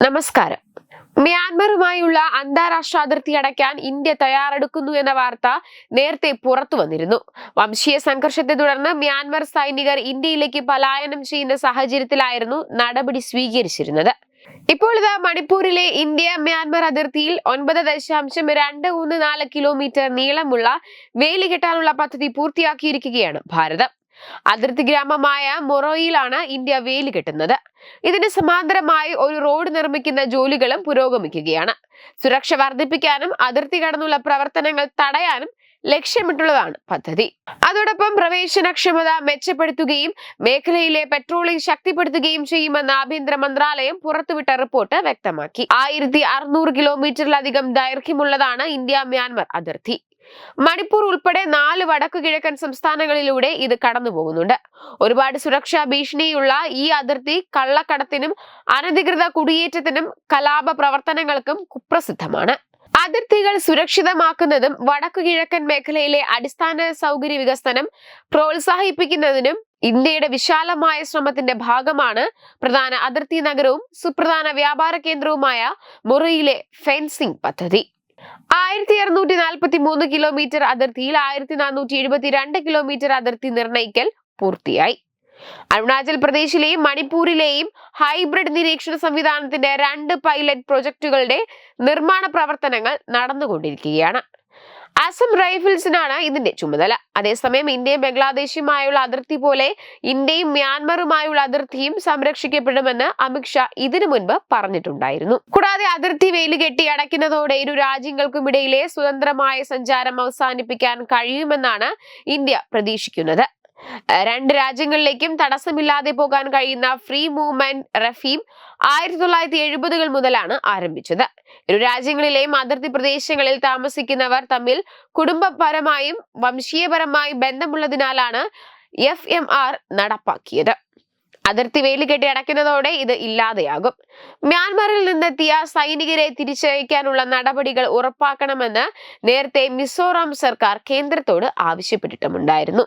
നമസ്കാരം. മ്യാൻമറുമായുള്ള അന്താരാഷ്ട്ര അതിർത്തി അടയ്ക്കാൻ ഇന്ത്യ തയ്യാറെടുക്കുന്നു എന്ന വാർത്ത നേരത്തെ പുറത്തു വന്നിരുന്നു. വംശീയ സംഘർഷത്തെ തുടർന്ന് മ്യാൻമർ സൈനികർ ഇന്ത്യയിലേക്ക് പലായനം ചെയ്യുന്ന സാഹചര്യത്തിലായിരുന്നു നടപടി സ്വീകരിച്ചിരുന്നത്. ഇപ്പോൾ ഇത് മണിപ്പൂരിലെ ഇന്ത്യ മ്യാൻമർ അതിർത്തിയിൽ ഒൻപത് ദശാംശം രണ്ട് മൂന്ന് നാല് കിലോമീറ്റർ നീളമുള്ള വേലി കെട്ടാനുള്ള പദ്ധതി പൂർത്തിയാക്കിയിരിക്കുകയാണ് ഭാരതം. അതിർത്തി ഗ്രാമമായ മൊറോയിലാണ് ഇന്ത്യ വേലി കെട്ടുന്നത്. ഇതിന് സമാന്തരമായി ഒരു റോഡ് നിർമ്മിക്കുന്ന ജോലികളും പുരോഗമിക്കുകയാണ്. സുരക്ഷ വർദ്ധിപ്പിക്കാനും അതിർത്തി കടന്നുള്ള പ്രവർത്തനങ്ങൾ തടയാനും ലക്ഷ്യമിട്ടുള്ളതാണ് പദ്ധതി. അതോടൊപ്പം പ്രവേശനക്ഷമത മെച്ചപ്പെടുത്തുകയും മേഖലയിലെ പെട്രോളിംഗ് ശക്തിപ്പെടുത്തുകയും ചെയ്യുമെന്ന് ആഭ്യന്തര മന്ത്രാലയം പുറത്തുവിട്ട റിപ്പോർട്ട് വ്യക്തമാക്കി. ആയിരത്തി അറുന്നൂറ് കിലോമീറ്ററിലധികം ദൈർഘ്യമുള്ളതാണ് ഇന്ത്യ മ്യാൻമർ അതിർത്തി. മണിപ്പൂർ ഉൾപ്പെടെ നാല് വടക്കു കിഴക്കൻ സംസ്ഥാനങ്ങളിലൂടെ ഇത് കടന്നു പോകുന്നുണ്ട് ഒരുപാട് സുരക്ഷാ ഭീഷണിയുള്ള ഈ അതിർത്തി കള്ളക്കടത്തിനും അനധികൃത കുടിയേറ്റത്തിനും കലാപ പ്രവർത്തനങ്ങൾക്കും കുപ്രസിദ്ധമാണ്. അതിർത്തികൾ സുരക്ഷിതമാക്കുന്നതും വടക്കു കിഴക്കൻ മേഖലയിലെ അടിസ്ഥാന സൗകര്യ വികസനം പ്രോത്സാഹിപ്പിക്കുന്നതിനും ഇന്ത്യയുടെ വിശാലമായ ശ്രമത്തിന്റെ ഭാഗമാണ് പ്രധാന അതിർത്തി നഗരവും സുപ്രധാന വ്യാപാര കേന്ദ്രവുമായ മുറിയിലെ ഫെൻസിംഗ് പദ്ധതി. ആയിരത്തി അറുന്നൂറ്റി നാൽപ്പത്തി മൂന്ന് കിലോമീറ്റർ അതിർത്തിയിൽ ആയിരത്തി നാനൂറ്റി എഴുപത്തിരണ്ട് കിലോമീറ്റർ അതിർത്തി നിർണയിക്കൽ പൂർത്തിയായി. അരുണാചൽ പ്രദേശിലെയും മണിപ്പൂരിലെയും ഹൈബ്രിഡ് നിരീക്ഷണ സംവിധാനത്തിന്റെ രണ്ട് പൈലറ്റ് പ്രൊജക്ടുകളുടെ നിർമ്മാണ പ്രവർത്തനങ്ങൾ നടന്നുകൊണ്ടിരിക്കുകയാണ്. അസം റൈഫിൾസിനാണ് ഇതിന്റെ ചുമതല. അതേസമയം ഇന്ത്യയും ബംഗ്ലാദേശുമായുള്ള അതിർത്തി പോലെ ഇന്ത്യയും മ്യാൻമറുമായുള്ള അതിർത്തിയും സംരക്ഷിക്കപ്പെടുമെന്ന് അമിത്ഷാ ഇതിനു മുൻപ് പറഞ്ഞിട്ടുണ്ടായിരുന്നു. കൂടാതെ അതിർത്തി വേലി കെട്ടി അടയ്ക്കുന്നതോടെ ഇരു രാജ്യങ്ങൾക്കും ഇടയിലെ സ്വതന്ത്രമായ സഞ്ചാരം അവസാനിപ്പിക്കാൻ കഴിയുമെന്നാണ് ഇന്ത്യ പ്രതീക്ഷിക്കുന്നത്. രണ്ട് രാജ്യങ്ങളിലേക്കും തടസ്സമില്ലാതെ പോകാൻ കഴിയുന്ന ഫ്രീ മൂവ്മെന്റ് റഫീം ആയിരത്തി തൊള്ളായിരത്തി എഴുപതുകൾ മുതലാണ് ആരംഭിച്ചത്. ഇരു രാജ്യങ്ങളിലെയും അതിർത്തി പ്രദേശങ്ങളിൽ താമസിക്കുന്നവർ തമ്മിൽ കുടുംബപരമായും വംശീയപരമായും ബന്ധമുള്ളതിനാലാണ് എഫ് എം ആർ നടപ്പാക്കിയത്. അതിർത്തി വേലി കെട്ടി അടയ്ക്കുന്നതോടെ ഇത് ഇല്ലാതെയാകും. മ്യാൻമറിൽ നിന്നെത്തിയ സൈനികരെ തിരിച്ചയക്കാനുള്ള നടപടികൾ ഉറപ്പാക്കണമെന്ന് നേരത്തെ മിസോറാം സർക്കാർ കേന്ദ്രത്തോട് ആവശ്യപ്പെട്ടിട്ടുമുണ്ടായിരുന്നു.